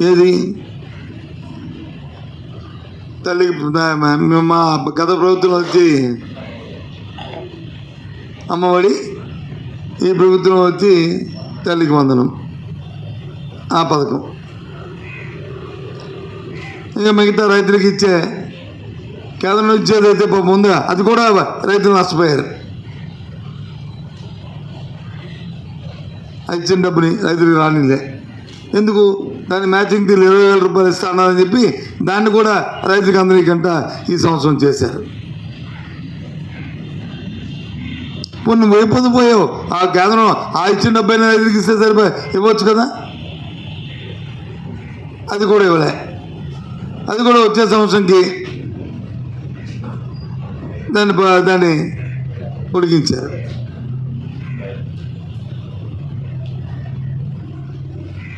ఏది? తల్లికి మా- మా గత ప్రభుత్వం వచ్చి అమ్మఒడి ఈ ప్రభుత్వం వచ్చి తల్లికి వందనం ఆ పథకం. ఇంకా మిగతా రైతులకు ఇచ్చే కేంద్రం ఇచ్చేది అయితే ముందుగా అది కూడా రైతులు నష్టపోయారు. ఇచ్చిన డబ్బుని రైతులకు రానిలే. ఎందుకు? దాని మ్యాచింగ్ తీరు ఇరవై వేల రూపాయలు ఇస్తా అన్నారని చెప్పి దాన్ని కూడా రైతులకు అందరికంట ఈ సంవత్సరం చేశారు. ఇప్పుడు నువ్వు అయిపోతూ పోయావు? ఆ కేంద్రం ఆ ఇచ్చిన డబ్బైనా రైతులకు ఇస్తే సరిపోయి ఇవ్వచ్చు కదా? అది కూడా ఇవ్వలే. అది కూడా వచ్చే సంవత్సరంకి దాన్ని దాన్ని పొడిగించారు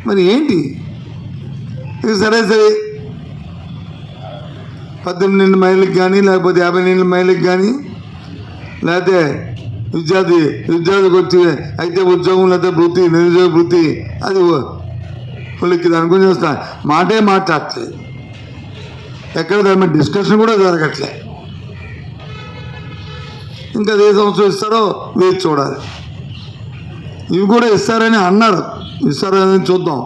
మరి ఏంటి? ఇక సరే సరే. పద్దెనిమిది మైళ్ళకి కానీ లేకపోతే యాభై నిండు మైళ్ళకి కానీ లేకపోతే విద్యార్థి విద్యార్థికి వచ్చి అయితే ఉద్యోగం లేకపోతే వృత్తి నిరుద్యోగ వృత్తి అది వాళ్ళకి దాని గురించి వస్తా. మాటే మాట్లాడట్లేదు ఎక్కడ దాని మీద డిస్కషన్ కూడా జరగట్లే. ఇంకా ఏ సంవత్సరం ఇస్తారో వేచి చూడాలి. ఇవి కూడా ఇస్తారని అన్నారు. ఇస్తారని చూద్దాం.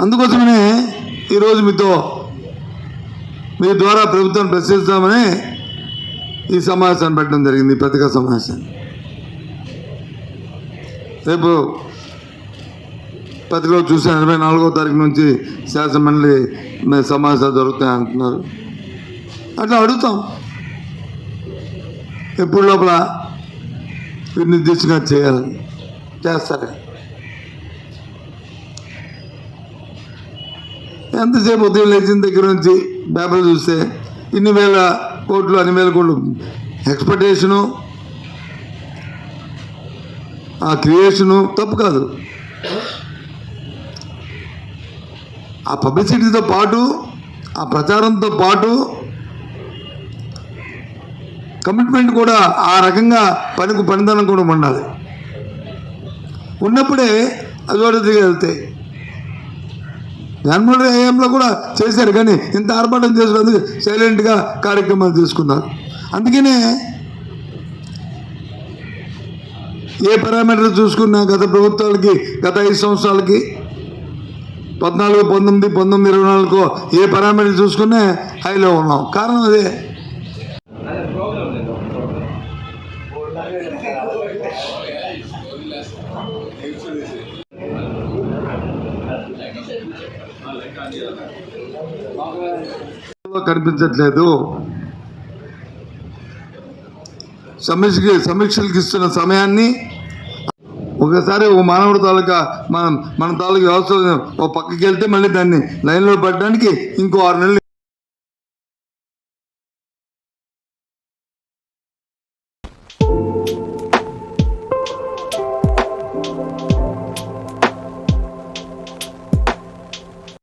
అందుకోసమనే ఈరోజు మీతో మీ ద్వారా ప్రభుత్వాన్ని ప్రశ్నిస్తామని ఈ సమావేశాన్ని పెట్టడం జరిగింది ఈ పత్రికా సమావేశాన్ని. రేపు పత్రికలో చూసి ఎనభై నాలుగో తారీఖు నుంచి శాసనమండలి సమావేశాలు జరుగుతాయి అంటున్నారు. అట్లా అడుగుతాం. ఎప్పుడు లోపల నిర్దిష్టంగా చేయాలని చేస్తారు. ఎంతసేపు ఉదయం లేచిన దగ్గర నుంచి పేపర్లు చూస్తే ఇన్ని వేల కోట్లు అన్ని వేల కోట్లు. ఎక్స్పెక్టేషను ఆ క్రియేషను తప్పు కాదు. ఆ పబ్లిసిటీతో పాటు ఆ ప్రచారంతో పాటు కమిట్మెంట్ కూడా ఆ రకంగా పనికి పనిదనం కూడా ఉండాలి. ఉన్నప్పుడే అది కూడా దిగి ఏఎంలో కూడా చేశారు కానీ ఇంత ఆర్భాటం చేసినందుకు సైలెంట్గా కార్యక్రమాలు తీసుకున్నారు. అందుకనే ఏ పారామీటర్ చూసుకున్నా గత ప్రభుత్వాలకి గత ఐదు సంవత్సరాలకి పద్నాలుగు పంతొమ్మిది పంతొమ్మిది ఇరవై నాలుగు ఏ పారామీటర్ చూసుకున్నా హైలో ఉన్నాం. కారణం అదే. కనిపించట్లేదు. సమీక్షకి సమీక్షలకు ఇస్తున్న సమయాన్ని ఒకసారి ఓ మానవుడు తాలూకా మనం మన తాలూకా వ్యవస్థ ఓ పక్కకి వెళ్తే మళ్ళీ దాన్ని లైన్లో పడడానికి ఇంకో ఆరు నెలలు